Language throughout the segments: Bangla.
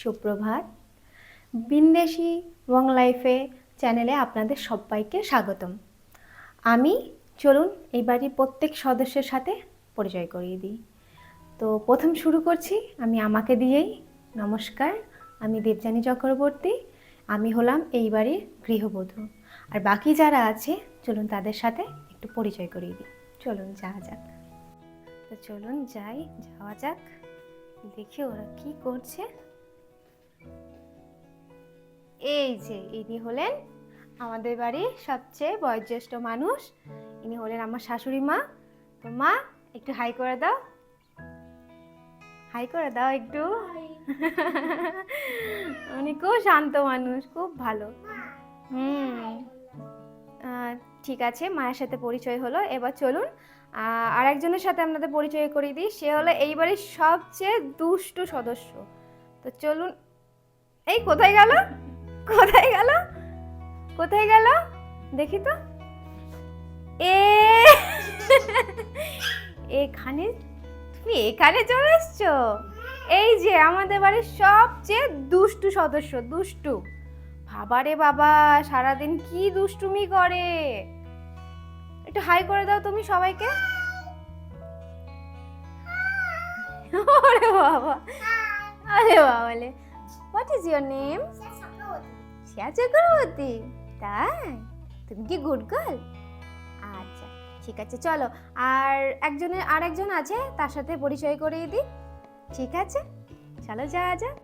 সুপ্রভাত। বিন্দেশি ওয়াং লাইফে চ্যানেলে আপনাদের সবাইকে স্বাগতম। আমি, চলুন এই বাড়ির প্রত্যেক সদস্যের সাথে পরিচয় করিয়ে দিই। তো প্রথম শুরু করছি, আমি আমাকে দিয়েই, নমস্কার, আমি দেবযানী চক্রবর্তী, আমি হলাম এই বাড়ির গৃহবধূ। আর বাকি যারা আছে, চলুন তাদের সাথে একটু পরিচয় করিয়ে দিই। চলুন যাওয়া যাক। তো চলুন যাই, যাওয়া যাক। দেখি ওরা কি করছে। এই যে ইনি হলেন আমাদের বাড়ির সবচেয়ে বয়োজ্যেষ্ঠ মানুষ। ইনি হলেন আমার শাশুড়ি মা। তো মা একটু হাই করে দাও। হাই করে দাও একটু। উনি খুব শান্ত মানুষ খুব ভালো। হুম। ঠিক আছে মায়ের সাথে পরিচয় হলো। এবার চলুন আর একজনের সাথে আপনাদের পরিচয় করিয়ে দিই। সে হলো এই বাড়ির সবচেয়ে দুষ্টু সদস্য। তো চলুন এই কোথায় গেল? কোথায় গেল? কোথায় গেল? দেখি তো। এ এখানে তুমি এখানে চলে এসছো? এই যে আমাদের বাড়ির সবচেয়ে দুষ্টু সদস্য, দুষ্টু। বাবারে বাবা, সারাদিন কি দুষ্টুমি করে? একটু হাই করে দাও তুমি সবাইকে। ওরে বাবা। আরে বাবালে what is your name Shreya Chakraborty তাই? তুমি কি গুড গার্ল আচ্ছা ঠিক আছে, চলো। আর একজনের আর একজন আছে, তার সাথে পরিচয় করিয়ে দিই। ঠিক আছে? চলো, যাওয়া যাক।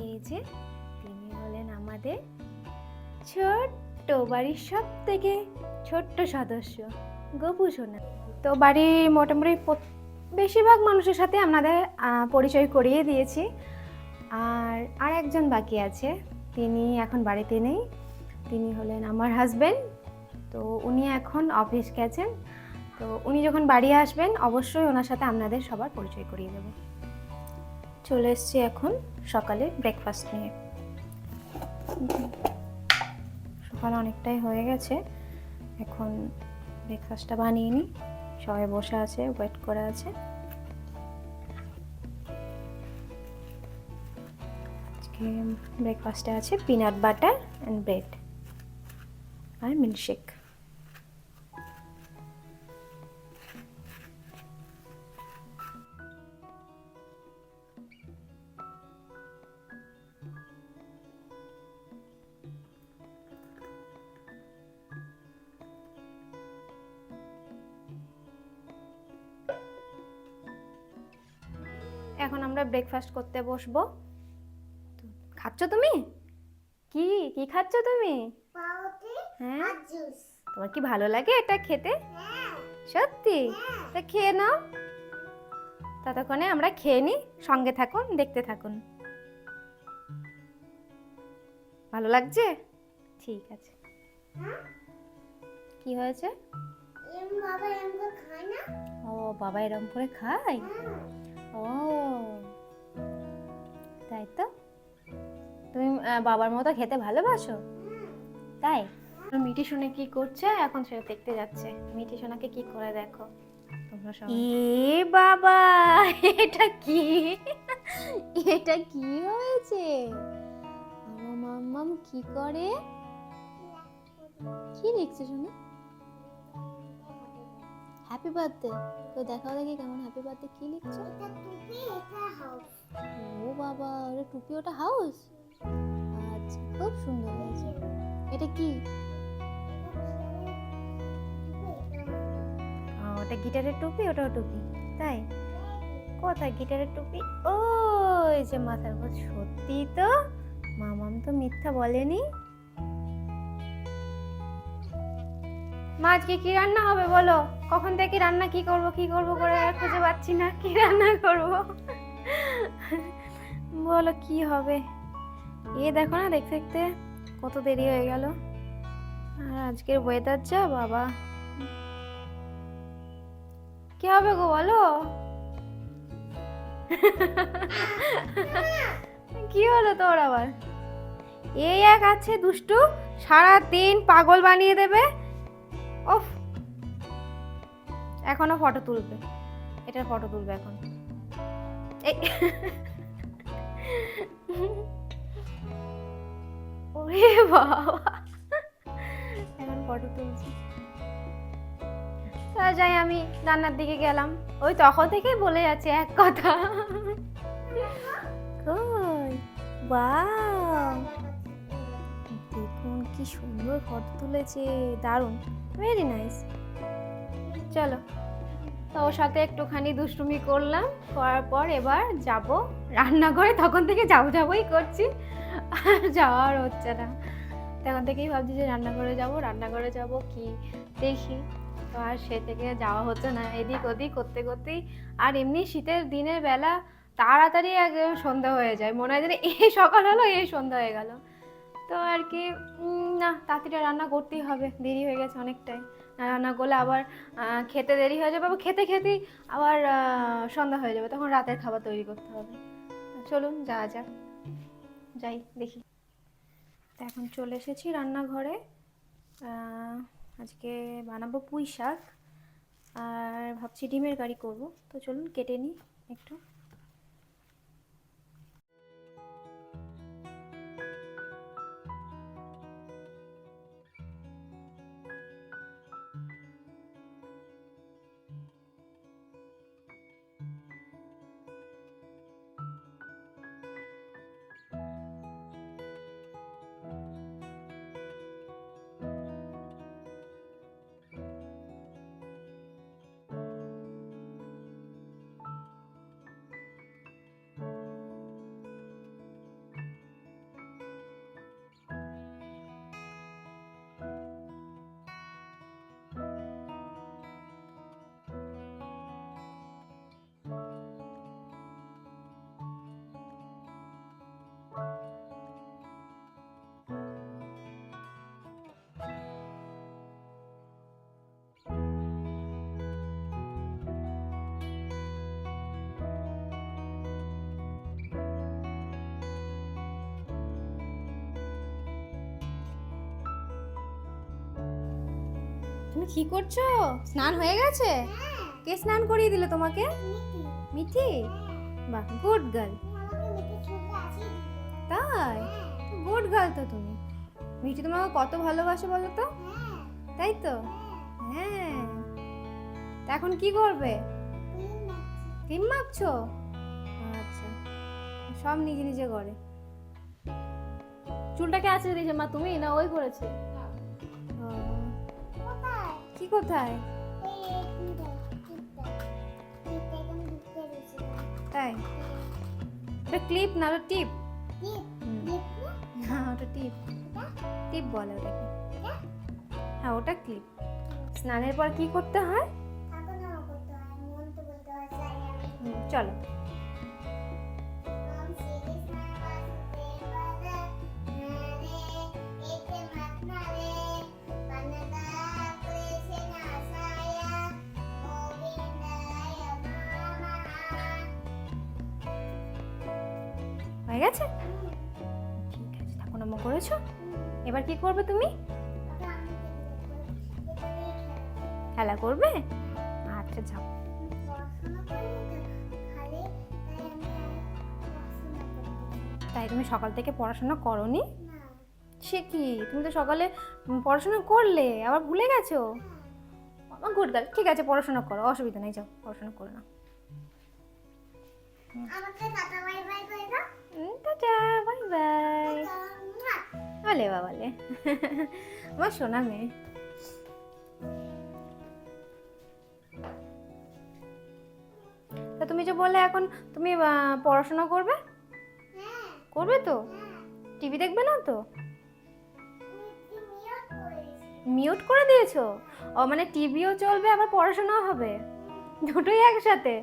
এই যে, তিনি হলেন আমাদের ছোট্ট বাড়ির সব থেকে ছোট্ট সদস্য গপু সোনা তো বাড়ির মোটামুটি বেশিরভাগ মানুষের সাথে আপনাদের পরিচয় করিয়ে দিয়েছি। আর আর একজন বাকি আছে, তিনি এখন বাড়িতে নেই। তিনি হলেন আমার হাজবেন্ড তো উনি এখন অফিস গেছেন। তো উনি যখন বাড়ি আসবেন, অবশ্যই ওনার সাথে আপনাদের সবার পরিচয় করিয়ে দেবো। চলে এসছি এখন সকালে ব্রেকফাস্ট নিয়ে। সকাল অনেকটাই হয়ে গেছে, এখন ব্রেকফাস্টটা বানিয়ে নিই। সবাই বসে আছে ওয়েট করে আছে। আজকে ব্রেকফাস্টে আছে পিনাট বাটার অ্যান্ড ব্রেড আর মিল্কশেক এখন আমরা ব্রেকফাস্ট করতে বসবো। খাচ্ছ তুমি? কি? কি খাচ্ছ তুমি? হ্যাঁ? তোমার কি ভালো লাগে এটা খেতে? হ্যাঁ। সত্যি? তা খেয়ে নাও। ততক্ষণে আমরা খেয়ে নিই সঙ্গে থাকুন দেখতে থাকুন। ভালো লাগছে? ঠিক আছে। কি হয়েছে? ও বাবা এরম করে খায়? হ্যাঁ। ও। তাই তো? তুমি বাবার মতো খেতে ভালোবাসো? তাই? মিঠি সোনা কি করছে? এখন সেটা দেখতে যাচ্ছে। মিঠি সোনাকে কি করে দেখো? তোমরা এ বাবা এটা কি? এটা কি হয়েছে? আমার মাম্মাম কি করে? কি লিখছে শোনা হ্যাপি বার্থডে তো দেখাও দেখি কেমন হ্যাপি বার্থডে কি লিখছে? এটা টুপি এটা হাউস ও বাবা ওটা টুপি ওটা হাউস আচ্ছা খুব সুন্দর হয়েছে। এটা কি? ওটা গিটারের টুপি ওটাও টুপি। তাই? কোথায় গিটারের টুপি? ও এই যে মাথার উপর। সত্যি তো? মামাম তো মিথ্যা বলেনি। মা আজকে কি রান্না হবে বলো? কখন থেকে রান্না কি করব কি করব করে খুঁজে পাচ্ছি না, কি রান্না করব? বলো কি হবে? এ দেখো না, দেখতে দেখতে কত দেরি হয়ে গেল। আর আজকের ওয়েদার যা, বাবা। কি হবে গো, বলো? কি হলো তোর আবার? এই এক আছে দুষ্টু সারা দিন পাগল বানিয়ে দেবে। ওফ এখনও ফটো তুলবে। এটার ফটো তুলবে এখন। ওরে বাবা। এখন ফটো তুলছি। তা যাই, আমি রান্নার দিকে গেলাম। ওই তখন থেকেই বলে যাচ্ছে এক কথা। দেখুন কি সুন্দর ফটো তুলেছে। দারুণ। ভেরি নাইস চলো। তো ওর সাথে একটুখানি দুষ্টুমি করলাম, করার পর এবার যাব রান্নাঘরে। তখন থেকে যাব যাবোই করছি, আর যাওয়ার হচ্ছে না। তখন থেকেই ভাবছি যে রান্নাঘরে যাব রান্নাঘরে যাব কি দেখি। তো আর সে থেকে যাওয়া হচ্ছে না, এদিক ওদিক করতে করতেই। আর এমনি শীতের দিনের বেলা তাড়াতাড়ি একদম সন্ধ্যা হয়ে যায়, মনে হয় যেন এই সকাল হলো এই সন্ধ্যা হয়ে গেল। তো আর কি না তাড়াতাড়ি রান্না করতেই হবে, দেরি হয়ে গেছে অনেকটাই। রান্না করলে আবার খেতে দেরি হয়ে যাবে আবার খেতে খেতেই আবার সন্ধ্যা হয়ে যাবে, তখন রাতের খাবার তৈরি করতে হবে। চলুন, যাওয়া যাক। যাই, দেখি। এখন চলে এসেছি রান্নাঘরে। আজকে বানাবো পুঁই শাক আর ভাবছি ডিমের কারি করব। তো চলুন, কেটে নিই একটু। কি করছ? স্নান হয়ে গেছে? কে স্নান করিয়ে দিল তোমাকে? মিঠি? বাহ গুড গার্ল তাই? গুড গার্ল তো তুমি। মিঠি তোমাকে কত ভালোবাসে বলো তো? তাই তো? হ্যাঁ। তা এখন কি করবে? ক্রিম মাখছো? আচ্ছা। সব নিজে নিজে করে। চুলটাকে আছে দিয়েছে মা, তুমি না ওই করেছে। কি কোথায়? তাই এটা ক্লিপ না ওটা টিপ না ওটা টিপ টিপ বলে ওটাকে। হ্যাঁ ওটা ক্লিপ স্নানের পর কি করতে হয়? হয় হয় চলো। হয়ে গেছে? ঠিক আছে করেছ? এবার কি করবে তুমি? খেলা করবে? আচ্ছা যাও। তাই তুমি সকাল থেকে পড়াশোনা করনি? সে কি? তুমি তো সকালে পড়াশোনা করলে, আবার ভুলে গেছো? গুড গার্ল ঠিক আছে, পড়াশোনা করো, অসুবিধা নেই, যাও, পড়াশোনা করো না আমাকে বাই বাই দাও। Tata bye bye. বলে বাবালে আমার সোনা মেয়ে। তা তুমি যে বললে এখন তুমি পড়াশোনা করবে? হ্যাঁ। করবে তো? হ্যাঁ। টিভি দেখবে না তো? মিউট করে দিয়েছ? ও মানে টিভিও চলবে আবার পড়াশোনাও হবে? দুটোই একসাথে?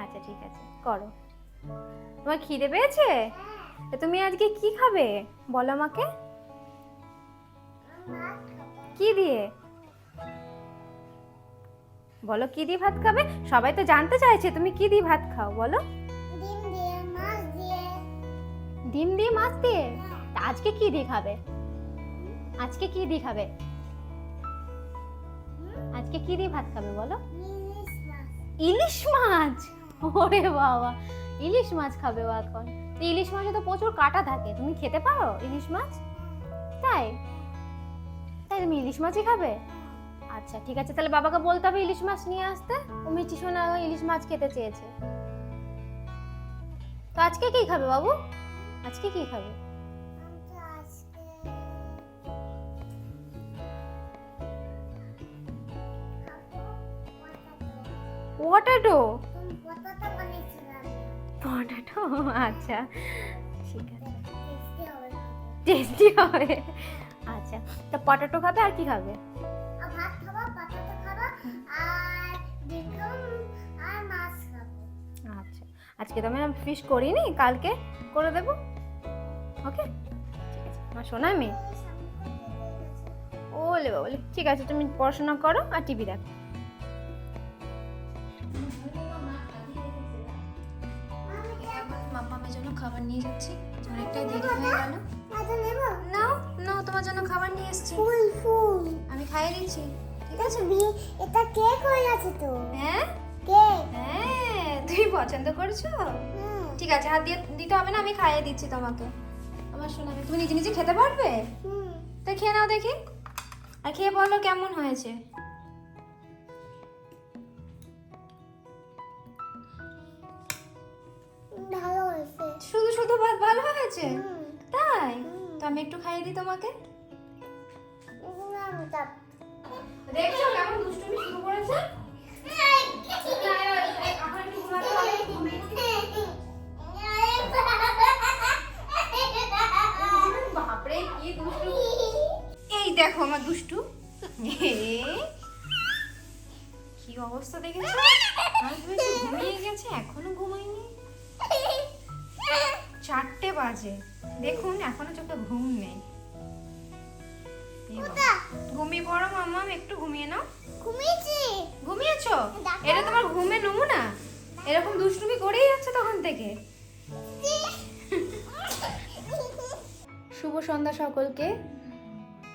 আচ্ছা ঠিক আছে। করো। তোমার খিদে পেয়েছে? তুমি আজকে কি খাবে? বলো আমাকে। কি দিয়ে? বলো কি দিয়ে ভাত খাবে? সবাই তো জানতে চাইছে তুমি কি দিয়ে ভাত খাও? বলো। ডিম দিয়ে মাছ দিয়ে। ডিম দিয়ে মাছ দিয়ে? হ্যাঁ। তা আজকে কি দিয়ে খাবে? আজকে কি দিয়ে খাবে? আজকে কি দিয়ে ভাত খাবে বলো? ইলিশ মাছ? ওরে বাবা। ইলিশ মাছ খাবে ও এখন। ইলিশ মাছে তো প্রচুর কাটা থাকে, তুমি খেতে পারো ইলিশ মাছ? তাই? তাই তুমি ইলিশ মাছই খাবে? আচ্ছা ঠিক আছে, তাহলে বাবাকে বলতে হবে ইলিশ মাছ নিয়ে আসতে। ও মিষ্টি সোনা ইলিশ মাছ খেতে চেয়েছে। তো আজকে কি খাবে বাবু? আজকে কি খাবে? আমি তো আচ্ছা ঠিক আছে। টেস্টি হবে। আচ্ছা তো পটাটো খাবে আর কি খাবে? আচ্ছা আজকে তো আমি ফিশ করিনি কালকে করে দেবো। ওকে? ঠিক আছে আমার শোনা মেয়ে। ওলে বাবলে ঠিক আছে তুমি পড়াশোনা করো আর টিভি দেখো। খাবার নিয়ে যাচ্ছি। অনেকটাই দেরি হয়ে গেল? নাও নাও তোমার জন্য খাবার নিয়ে এসেছি। ফুল ফুল। আমি খাইয়ে দিচ্ছি। ঠিক আছে? এটা কেক হয়ে আছে তো। হ্যাঁ? কেক হ্যাঁ তুমি পছন্দ করছ? ঠিক আছে হাত দিয়ে দিতে হবে না আমি খাইয়ে দিচ্ছি তোমাকে। আমার শোনা তুমি নিজে নিজে খেতে পারবে? হুম। তো খেয়ে নাও দেখি। আর খেয়ে বলো কেমন হয়েছে। শুধু ভাত ভালো হয়েছে। তাই? তো আমি একটু খাইয়ে দিই তোমাকে। দেখছ কেমন দুষ্টুমি শুরু করেছে? বাপরে কি দুষ্টু। এই দেখো আমার দুষ্টু। কি অবস্থা দেখেছ? ঘুমিয়ে গেছে এখনও ঘুমায়নি। চারটে বাজে। দেখুন এখনও চোখে ঘুম নেই। ঘুমিয়ে পড়ো মামা একটু ঘুমিয়ে নাও। ঘুমিয়েছি। ঘুমিয়েছো। এটা তোমার ঘুমে নমুনা? এরকম দুষ্টুমি করেই যাচ্ছে তখন থেকে। শুভ সন্ধ্যা সকলকে।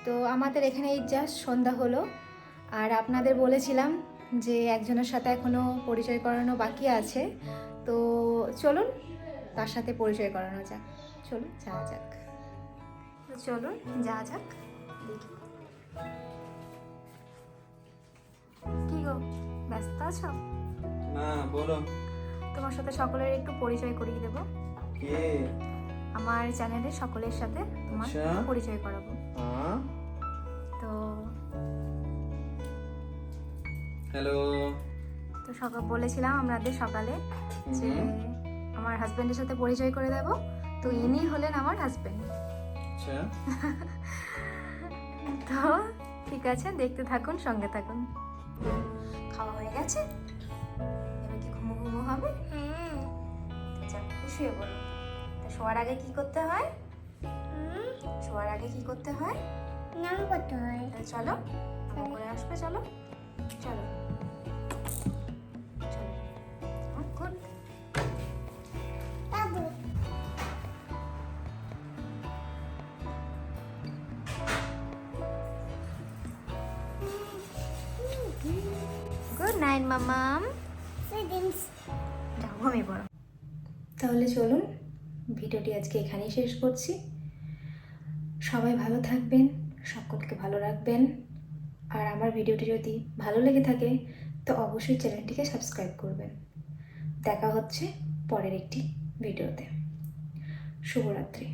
তো আমাদের এখানে এই জাস্ট সন্ধ্যা হলো। আর আপনাদের বলেছিলাম যে একজনের সাথে এখনও পরিচয় করানো বাকি আছে। তো চলুন তার সাথে পরিচয় করানো যাক। চলুন যাওয়া যাক। তো চলুন যাওয়া যাক। দেখি। কি গো ব্যস্ত আছো? না বলো। তোমার সাথে সকলের একটু পরিচয় করিয়ে দেবো। কে? আমার চ্যানেলের সকলের সাথে তোমার আচ্ছা। পরিচয় করাবো। তো হ্যালো। তো সকাল বলেছিলাম আপনাদের সকালে যে আমার হাজব্যান্ডের সাথে পরিচয় করে দেব। তো ইনি হলেন আমার হাজব্যান্ড আচ্ছা। তো ঠিক আছে দেখতে থাকুন সঙ্গে থাকুন। খাওয়া হয়ে গেছে? এবার কি ঘুমো ঘুমো হবে? শুয়ে পড়ো তো শোয়ার আগে কি করতে হয়? হুম। শোয়ার আগে কি করতে হয়? নাম করতে হয়। চলো আমার করে আসবে চলো। চলো। নাইট মামাম যাও, ঘুমিয়ে পড়ো। তাহলে চলুন, ভিডিওটি আজকে এখানেই শেষ করছি। সবাই ভালো থাকবেন, সকলকে ভালো রাখবেন। আর আমার ভিডিওটি যদি ভালো লেগে থাকে, তো অবশ্যই চ্যানেলটিকে সাবস্ক্রাইব করবেন। দেখা হচ্ছে পরের একটি ভিডিওতে। শুভরাত্রি।